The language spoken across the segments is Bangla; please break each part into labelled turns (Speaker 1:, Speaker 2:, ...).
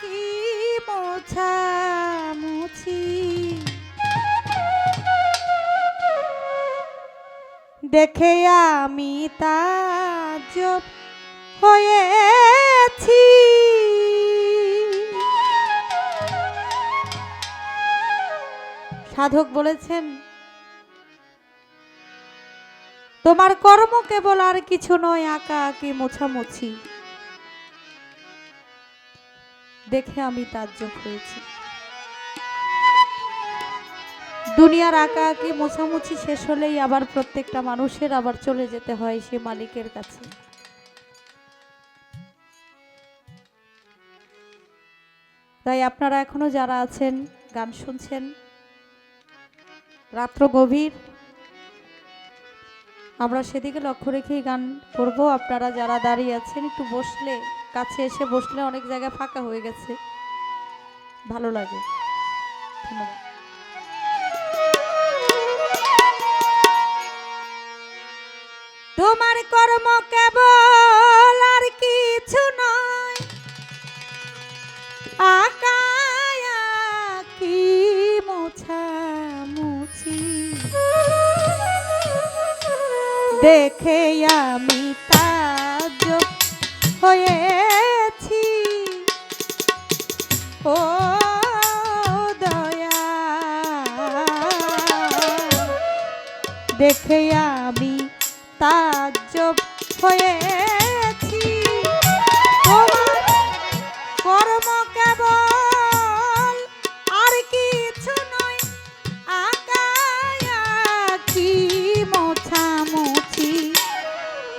Speaker 1: কি মোছা মুছি। দেখে আমি তাজব হয়েছি। সাধক বলেছেন, তোমার কর্ম কেবল আর কিছু নয়, আঁকা আঁকি, মোছামুছি। দেখে আমি তাজ্জব হয়েছি। দুনিয়ার আঁকা আঁকি, মোছামুছি শেষ হলেই আবার প্রত্যেকটা মানুষের আবার চলে যেতে হয় সে মালিকের কাছে। তাই আপনারা এখনও যারা আছেন, গান শুনছেন রাত্র গভীর। আমরা সেদিকে লক্ষ্য রেখেই গান করব। আপনারা যারা দাঁড়িয়ে আছেন, একটু বসলে, কাছে এসে বসলে অনেক জায়গায় ফাঁকা হয়ে গেছে। ভালো লাগে। তোমার কর্ম কেবল আর কিছু দেখে আমি তাজ্জব হয়েছি। দয়া দেখে আমি হয়েছি।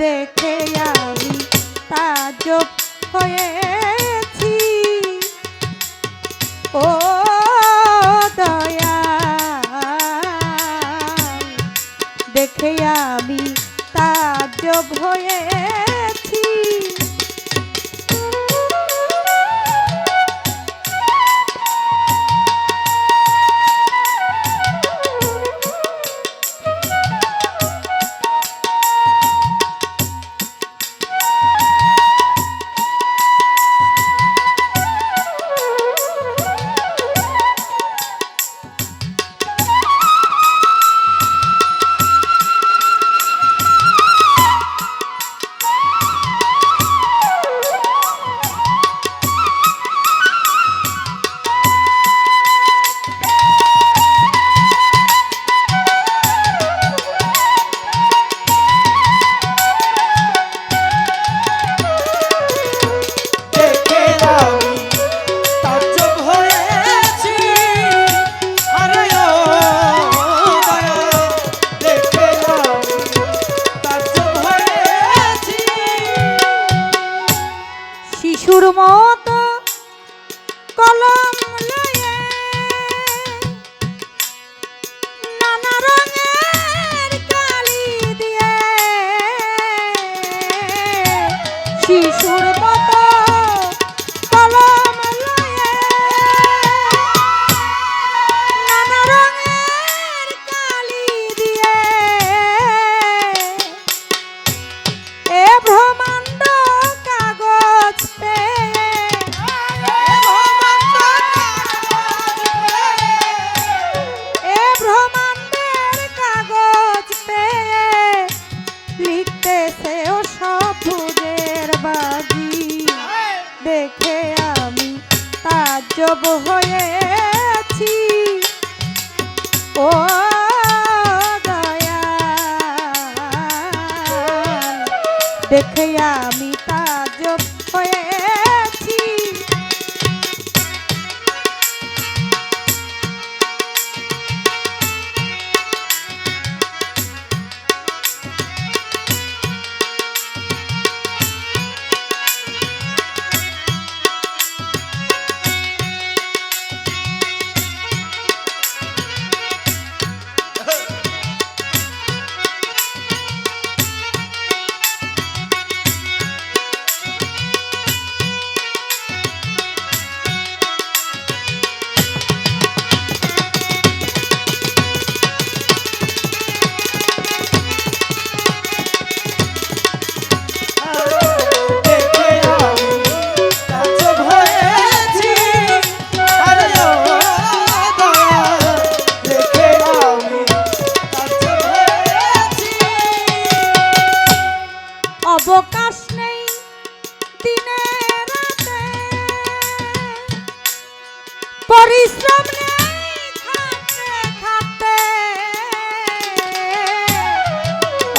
Speaker 1: দেখে আমি তাজব হয়েছি হয়েছি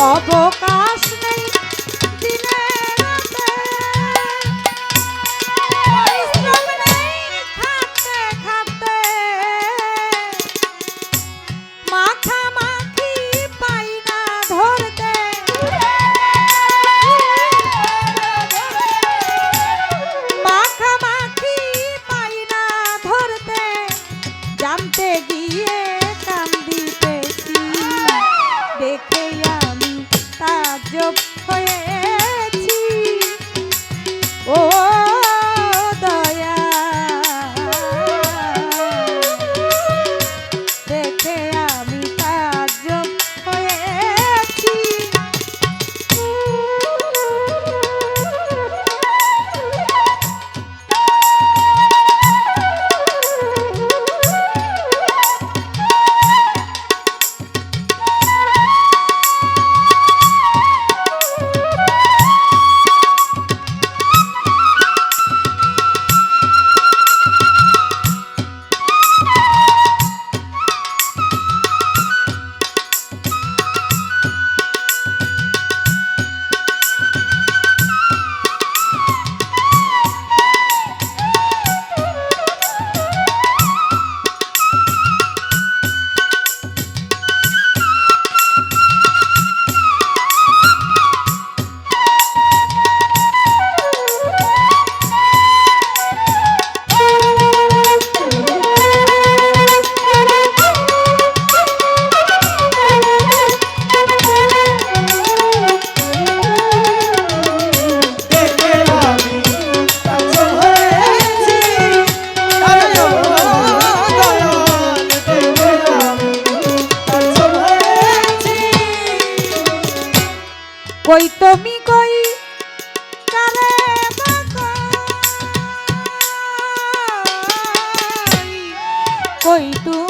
Speaker 1: অবকাশ কই তুমি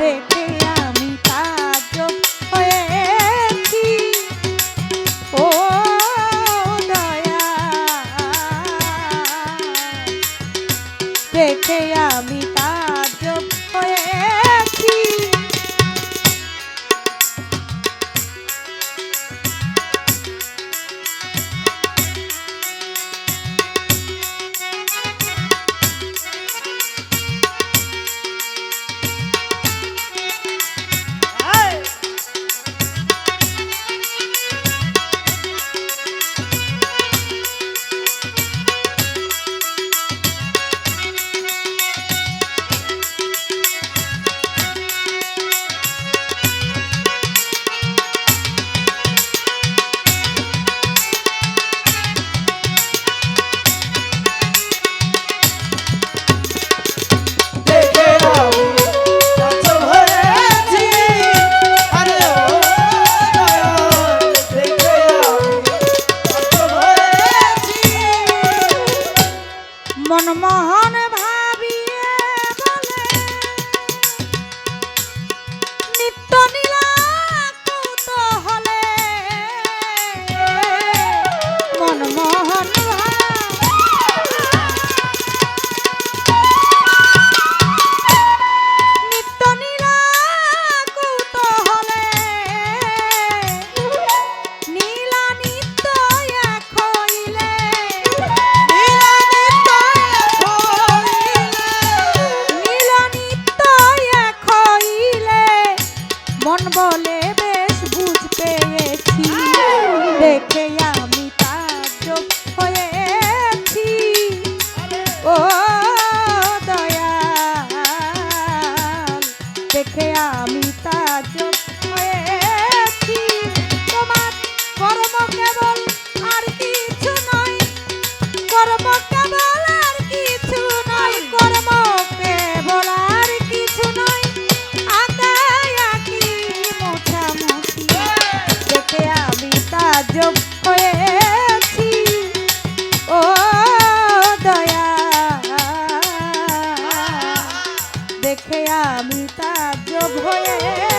Speaker 1: দেখে মন বলে দেখে আমি তার হয়ে